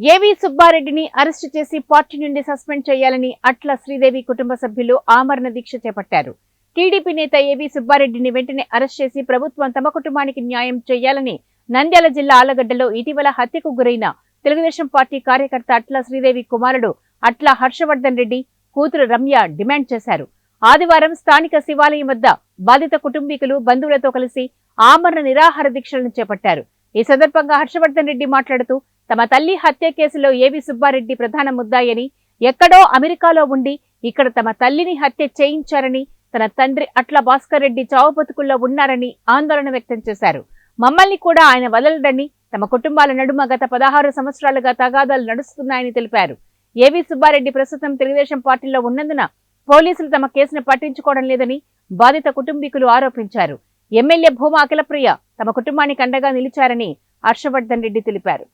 ఏవి సుబ్బారెడ్డిని అరెస్టు చేసి పార్టీ నుండి సస్పెండ్ చేయాలని అట్ల శ్రీదేవి కుటుంబ సభ్యులు ఆమరణ దీక్ష చేపట్టారు. టీడీపీ నేత ఏవి సుబ్బారెడ్డిని వెంటనే అరెస్ట్ చేసి ప్రభుత్వం తమ కుటుంబానికి న్యాయం చేయాలని నంద్యాల జిల్లా ఆలగడ్డలో ఇటీవల హత్యకు గురైన తెలుగుదేశం పార్టీ కార్యకర్త అట్ల శ్రీదేవి కుమారుడు అట్ల హర్షవర్ధన్ రెడ్డి కూతురు రమ్య డిమాండ్ చేశారు. ఆదివారం స్థానిక శివాలయం వద్ద బాధిత కుటుంబీకులు బంధువులతో కలిసి ఆమరణ నిరాహార దీక్షలను చేపట్టారు. ఈ సందర్భంగా హర్షవర్ధన్ రెడ్డి మాట్లాడుతూ తమ తల్లి హత్య కేసులో ఏవి సుబ్బారెడ్డి ప్రధాన ముద్దాయని ఎక్కడో అమెరికాలో ఉండి ఇక్కడ తమ తల్లిని హత్య చేయించారని తన తండ్రి అట్ల భాస్కర్ రెడ్డి చావు బతుకుల్లో ఉన్నారని ఆందోళన వ్యక్తం చేశారు. మమ్మల్ని కూడా ఆయన వదలడని తమ కుటుంబాల నడుమ గత పదహారు సంవత్సరాలుగా తగాదాలు నడుస్తున్నాయని తెలిపారు. ఏవి సుబ్బారెడ్డి ప్రస్తుతం తెలుగుదేశం పార్టీలో ఉన్నందున పోలీసులు తమ కేసును పట్టించుకోవడం లేదని బాధిత కుటుంబీకులు ఆరోపించారు. ఎమ్మెల్యే భూమా అఖిలప్రియ తమ కుటుంబానికి అండగా నిలిచారని హర్షవర్ధన్ రెడ్డి తెలిపారు.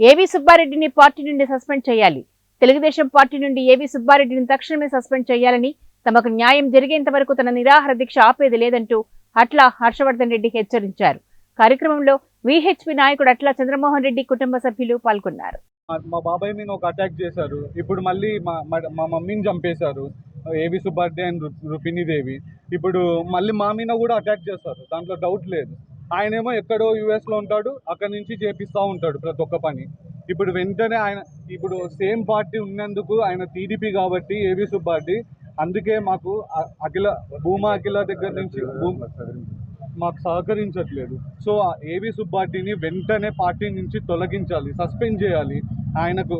ఏవి సుబ్బారెడ్డిని పార్టీ నుండి సస్పెండ్ చేయాలి? తెలుగుదేశం పార్టీ నుండి ఏవి సుబ్బారెడ్డిని తక్షణమే సస్పెండ్ చేయాలని తమకు న్యాయం జరిగేంత వరకు తన నిరాహార దీక్ష ఆపేది లేదంటూ అట్లా హర్షవర్ధన్ రెడ్డి హెచ్చరించారు. కార్యక్రమంలో విహెచ్పి నాయకుడు అట్లా చంద్రమోహన్ రెడ్డి కుటుంబ సభ్యులు పాల్గొన్నారు. మా- బాబాయ్ మీద ఒక అటాక్ చేశారు. ఇప్పుడు మళ్ళీ మా మమ్మీని చంపేశారు. ఏవి సుబ్బారెడ్డి అండ్ రుపిణీదేవి రుపిణిదేవి. ఇప్పుడు మళ్ళీ మా మీద కూడా అటాక్ చేస్తారు. దాంట్లో డౌట్ లేదు. ఆయనేమో ఎక్కడో యుఎస్లో ఉంటాడు అక్కడి నుంచి చేపిస్తూ ఉంటాడు ప్రతి ఒక్క పని. ఇప్పుడు వెంటనే ఆయన ఇప్పుడు సేమ్ పార్టీ ఉన్నందుకు ఆయన టీడీపీ కాబట్టి ఏవి సుబ్బారెడ్డి అందుకే మాకు అఖిల భూమా అఖిల దగ్గర నుంచి మాకు సహకరించట్లేదు. సో ఆ ఏవి సుబ్బారెడ్డిని వెంటనే పార్టీ నుంచి తొలగించాలి సస్పెండ్ చేయాలి. ఆయనకు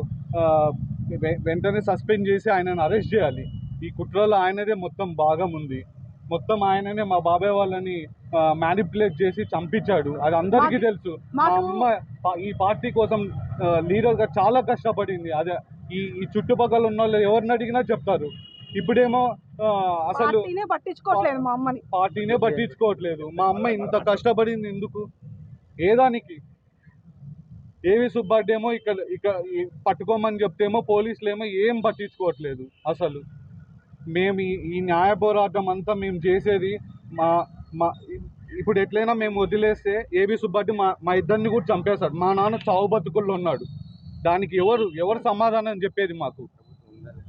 వెంటనే సస్పెండ్ చేసి ఆయనను అరెస్ట్ చేయాలి. ఈ కుట్రలో ఆయనదే మొత్తం భాగం ఉంది. మొత్తం ఆయననే మా బాబాయ్ వాళ్ళని మ్యానిపులేట్ చేసి చంపించాడు. అది అందరికీ తెలుసు. మా అమ్మ ఈ పార్టీ కోసం లీడర్గా చాలా కష్టపడింది. అదే ఈ ఈ చుట్టుపక్కల ఉన్న వాళ్ళు ఎవరిని అడిగినా చెప్తారు. ఇప్పుడేమో అసలు పట్టించుకోవట్లేదు మా అమ్మని. పార్టీనే పట్టించుకోవట్లేదు. మా అమ్మ ఇంత కష్టపడింది ఎందుకు? ఏదానికి ఏవి సుబ్బారెడ్డి ఏమో ఇక్కడ ఇక ఈ- పట్టుకోమని చెప్తేమో పోలీసులు ఏమో ఏం పట్టించుకోవట్లేదు అసలు. మేము ఈ- న్యాయ పోరాటం అంతా మేము చేసేది మా మా ఇప్పుడు ఎట్లయినా మేము వదిలేస్తే ఏవి సుబ్బారెడ్డి మా మా ఇద్దరిని కూడా చంపేశాడు మా నాన్న చావు బతుకుల్లో ఉన్నాడు. దానికి ఎవరు ఎవరు సమాధానం చెప్పేది మాకు?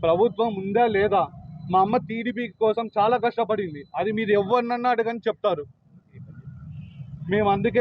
ప్రభుత్వం ఉందా లేదా? మా అమ్మ టీడీపీ కోసం చాలా కష్టపడింది. అది మీరు ఎవరినన్నా అడగని చెప్తారు. మేము అందుకే